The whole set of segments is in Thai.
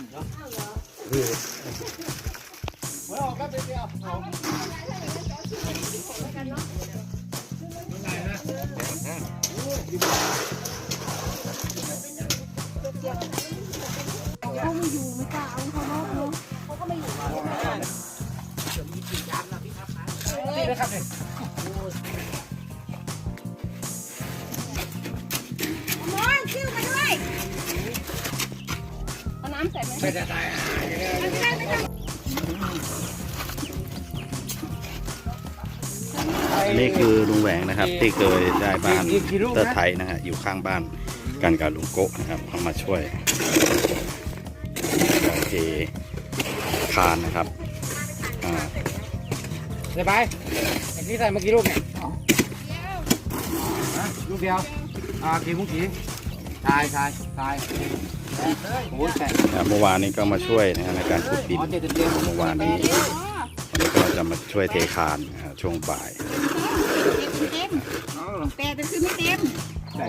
เออเขาไม่อยู่ไม่กล้าเอาเขานอกเนาะเขาก็ไม่อยู่เดี๋ยวมีสี่ยันแล้วพี่ครับครับนี่นะครับเนี่ย น้ำใส่ไหมไม่ได้ตายไม่ได้ไม่ได้นี่คือลุงแหวงนะครับ ที่เคยได้บ้านเตอร์ไทยนะฮะอยู่ข้างบ้านกันกับลุงโกะนะครับเข้ามาช่วยโอเคคานนะครับสบายอันนี้ใส่เมื่อกี้ลูกเนี่ยลูกเดียวอ่ากี่มุ้งกี่ชายชายชาย โอ้ยแตกครับเมื่อวานนี้ก็มาช่วยนะฮะในการขุดดินอ๋อเจ็ดเต็มเมื่อวานนี้วันนี้ก็จะมาช่วยเทคานนะฮะช่วงบ่ายเต็มแต่จะคือไม่เต็มอ๋อ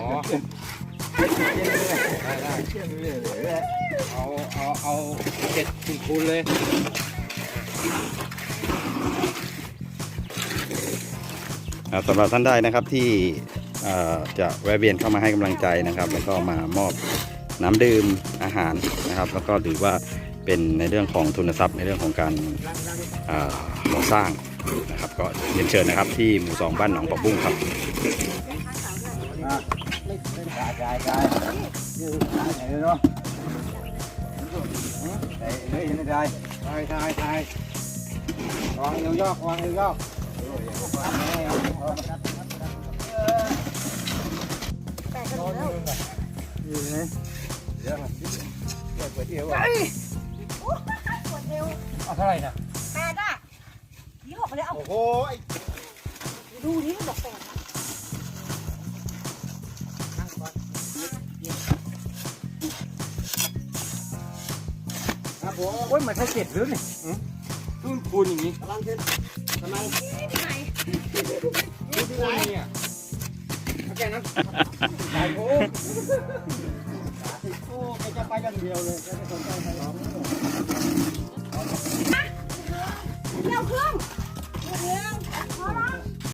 เอาเอาเอาเจ็ดคูณเลยครับสำหรับท่านได้นะครับที่เอ่อจะแวะเวียนเข้ามาให้กำลังใจนะครับ แล้วก็มามอบน้ำดื่มอา หารนะครับ แล้วก็ถือว่าเป็นในเรื่องของทุนทรัพย์ในเรื่องของการเอ่อก่อสร้างนะครับ ก็เรียนเชิญนะครับที่หมู่สองบ้านหนองปะบุ้งครับวางยอกวางยอกแต่ก็รู้แล้วอยู่ไหน เดี๋ยวเดี๋ยวเปิดเอวปวดเอวเอาเท่าไหร่นะแปดอะยี่หกเลยเอาโอ้โหดูนี่บอกแปดครับผมโอ้ยมันใช่เจ็ดหรือเนี่ยรุ่นคูณอย่างนี้กำลังเจ็ดทำไมที่ไหนรุ่นคูณเนี่ยแค่นั้นใส่โอ้ อย่างเดียวเลย